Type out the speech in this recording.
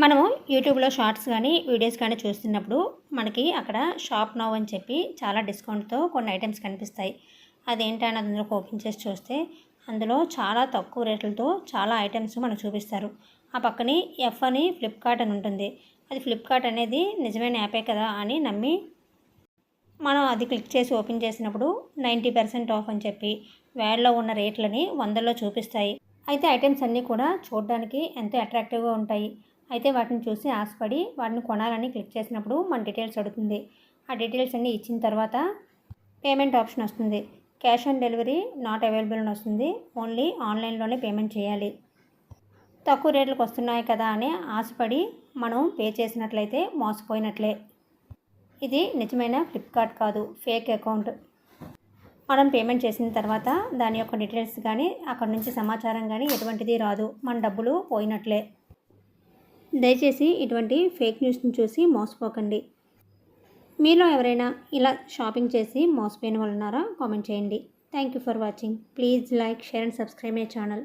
మనము యూట్యూబ్లో షార్ట్స్ కానీ వీడియోస్ కానీ చూస్తున్నప్పుడు మనకి అక్కడ షాప్ నవ్ అని చెప్పి చాలా డిస్కౌంట్తో కొన్ని ఐటమ్స్ కనిపిస్తాయి. అదేంటని అందులో ఓపెన్ చేసి చూస్తే అందులో చాలా తక్కువ రేట్లతో చాలా ఐటమ్స్ మనకు చూపిస్తారు. ఆ పక్కనే ఎఫ్ అని ఫ్లిప్కార్ట్ అని ఉంటుంది. అది ఫ్లిప్కార్ట్ అనేది నిజమైన యాపే కదా అని నమ్మి మనం అది క్లిక్ చేసి ఓపెన్ చేసినప్పుడు నైంటీ పర్సెంట్ ఆఫ్ అని చెప్పి వేడలో ఉన్న రేట్లని వందల్లో చూపిస్తాయి. అయితే ఐటమ్స్ అన్నీ కూడా చూడడానికి ఎంతో అట్రాక్టివ్గా ఉంటాయి. అయితే వాటిని చూసి ఆశపడి వాటిని కొనాలని క్లిక్ చేసినప్పుడు మన డీటెయిల్స్ అడుగుతుంది. ఆ డీటెయిల్స్ అన్నీ ఇచ్చిన తర్వాత పేమెంట్ ఆప్షన్ వస్తుంది. Cash on delivery not available అని వస్తుంది. ఓన్లీ ఆన్లైన్లోనే పేమెంట్ చేయాలి. తక్కువ రేట్లకు వస్తున్నాయి కదా అని ఆశపడి మనం పే చేసినట్లయితే మోసపోయినట్లే. ఇది నిజమైన ఫ్లిప్కార్ట్ కాదు ఫేక్ అకౌంట్. మనం పేమెంట్ చేసిన తర్వాత దాని యొక్క డీటెయిల్స్ కానీ అక్కడ నుంచి సమాచారం కానీ ఎటువంటిది రాదు. మన డబ్బులు పోయినట్లే. దయచేసి ఇటువంటి ఫేక్ న్యూస్ని చూసి మోసపోకండి. మీలో ఎవరైనా ఇలా షాపింగ్ చేసి మోసపోయిన వాళ్ళు ఉన్నారా కామెంట్ చేయండి. Thank you for watching. Please like share and subscribe my channel.